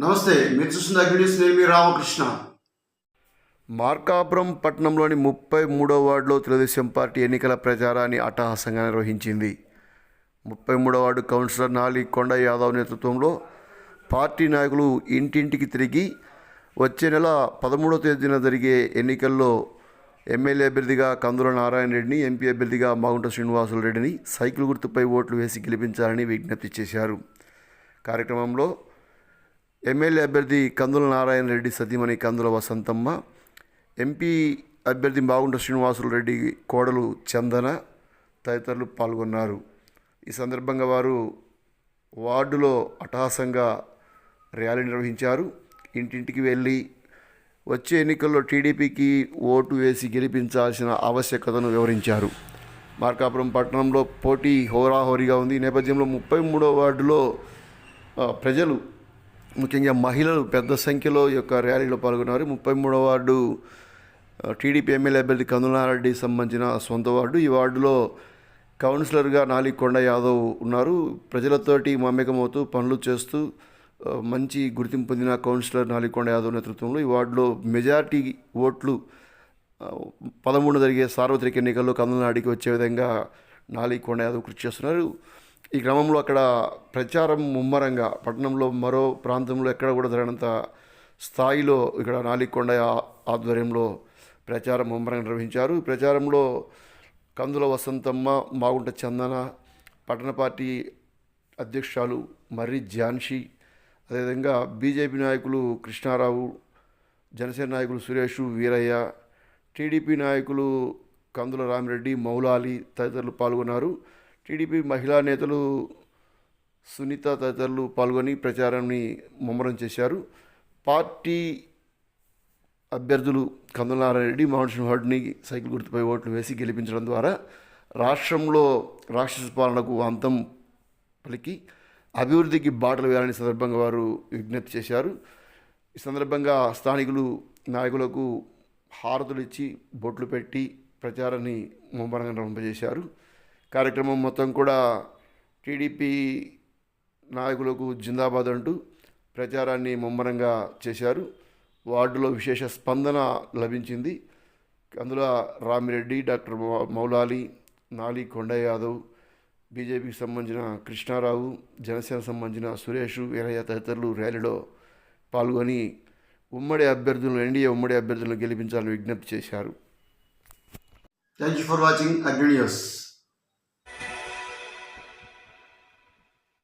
నమస్తే మీరు చూస్తున్న అగ్నిస్ నేను మీ రామకృష్ణ. మార్కాపురం పట్టణంలోని ముప్పై మూడో వార్డులో తెలుగుదేశం పార్టీ ఎన్నికల ప్రచారాన్ని అట్టహాసంగా నిర్వహించింది. ముప్పై మూడో వార్డు కౌన్సిలర్ నాలి కొండ యాదవ్ నేతృత్వంలో పార్టీ నాయకులు ఇంటింటికి తిరిగి వచ్చే నెల పదమూడో తేదీన జరిగే ఎన్నికల్లో ఎమ్మెల్యే అభ్యర్థిగా కందుల నారాయణ రెడ్డిని ఎంపీ అభ్యర్థిగా మాగుంట శ్రీనివాసులు రెడ్డిని సైకిల్ గుర్తుపై ఓట్లు వేసి గెలిపించాలని విజ్ఞప్తి చేశారు. కార్యక్రమంలో ఎమ్మెల్యే అభ్యర్థి కందుల నారాయణ రెడ్డి సతీమణి కందుల వసంతమ్మ ఎంపీ అభ్యర్థి బాగుంట శ్రీనివాసులు రెడ్డి కోడలు చందన తదితరులు పాల్గొన్నారు. ఈ సందర్భంగా వారు వార్డులో అట్టహాసంగా ర్యాలీ నిర్వహించారు. ఇంటింటికి వెళ్ళి వచ్చే ఎన్నికల్లో టీడీపీకి ఓటు వేసి గెలిపించాల్సిన ఆవశ్యకతను వివరించారు. మార్కాపురం పట్టణంలో పోటీ హోరాహోరీగా ఉంది. ఈ నేపథ్యంలో ముప్పై మూడో వార్డులో ప్రజలు ముఖ్యంగా మహిళలు పెద్ద సంఖ్యలో ఈ యొక్క ర్యాలీలో పాల్గొన్నారు ముప్పై మూడో వార్డు టీడీపీ ఎమ్మెల్యే అభ్యర్థి కందులారెడ్డి సంబంధించిన సొంత వార్డు. ఈ వార్డులో కౌన్సిలర్గా నాలికొండ యాదవ్ ఉన్నారు. ప్రజలతోటి మమేకమవుతూ పనులు చేస్తూ మంచి గుర్తింపు పొందిన కౌన్సిలర్ నాలికొండ యాదవ్ నేతృత్వంలో ఈ వార్డులో మెజార్టీ ఓట్లు పదమూడు జరిగే సార్వత్రిక ఎన్నికల్లో కందులనాడికి వచ్చే విధంగా నాలికొండ యాదవ్ కృషి చేస్తున్నారు. ఈ క్రమంలో అక్కడ ప్రచారం ముమ్మరంగా పట్టణంలో మరో ప్రాంతంలో ఎక్కడ కూడా జరగనంత స్థాయిలో ఇక్కడ నాలికొండ ఆ- ఆధ్వర్యంలో ప్రచారం ముమ్మరంగా నిర్వహించారు. ప్రచారంలో కందుల వసంతమ్మ మాగుంట చందన పట్టణ పార్టీ అధ్యక్షురాలు మర్రి ఝాన్సీ అదేవిధంగా బీజేపీ నాయకులు కృష్ణారావు జనసేన నాయకులు సురేష్ వీరయ్య టీడీపీ నాయకులు కందుల రామిరెడ్డి మౌలాలి తదితరులు పాల్గొన్నారు. టీడీపీ మహిళా నేతలు సునీత తదితరులు పాల్గొని ప్రచారాన్ని ముమ్మరం చేశారు. పార్టీ అభ్యర్థులు కందులారెడ్డి మోహన్ సింహాడ్ని సైకిల్ గుర్తుపై ఓట్లు వేసి గెలిపించడం ద్వారా రాష్ట్రంలో రాక్షస పాలనకు అంతం పలికి అభివృద్ధికి బాటలు వేయాలని సందర్భంగా వారు విజ్ఞప్తి చేశారు. ఈ సందర్భంగా స్థానికులు నాయకులకు హారతులు ఇచ్చి బొట్లు పెట్టి ప్రచారాన్ని ముమ్మరంగా నిర్వహింపజేశారు. కార్యక్రమం మొత్తం కూడా టీడీపీ నాయకులకు జిందాబాద్ అంటూ ప్రచారాన్ని ముమ్మరంగా చేశారు. వార్డులో విశేష స్పందన లభించింది. అందులో రామిరెడ్డి డాక్టర్ మౌలాలి నాలి కొండ యాదవ్ బీజేపీకి సంబంధించిన కృష్ణారావు జనసేన సంబంధించిన సురేష్ వీరయ్య తదితరులు ర్యాలీలో పాల్గొని ఉమ్మడి అభ్యర్థులను ఎన్డీఏ ఉమ్మడి అభ్యర్థులను గెలిపించాలని విజ్ఞప్తి చేశారు. Thank you for watching Agni news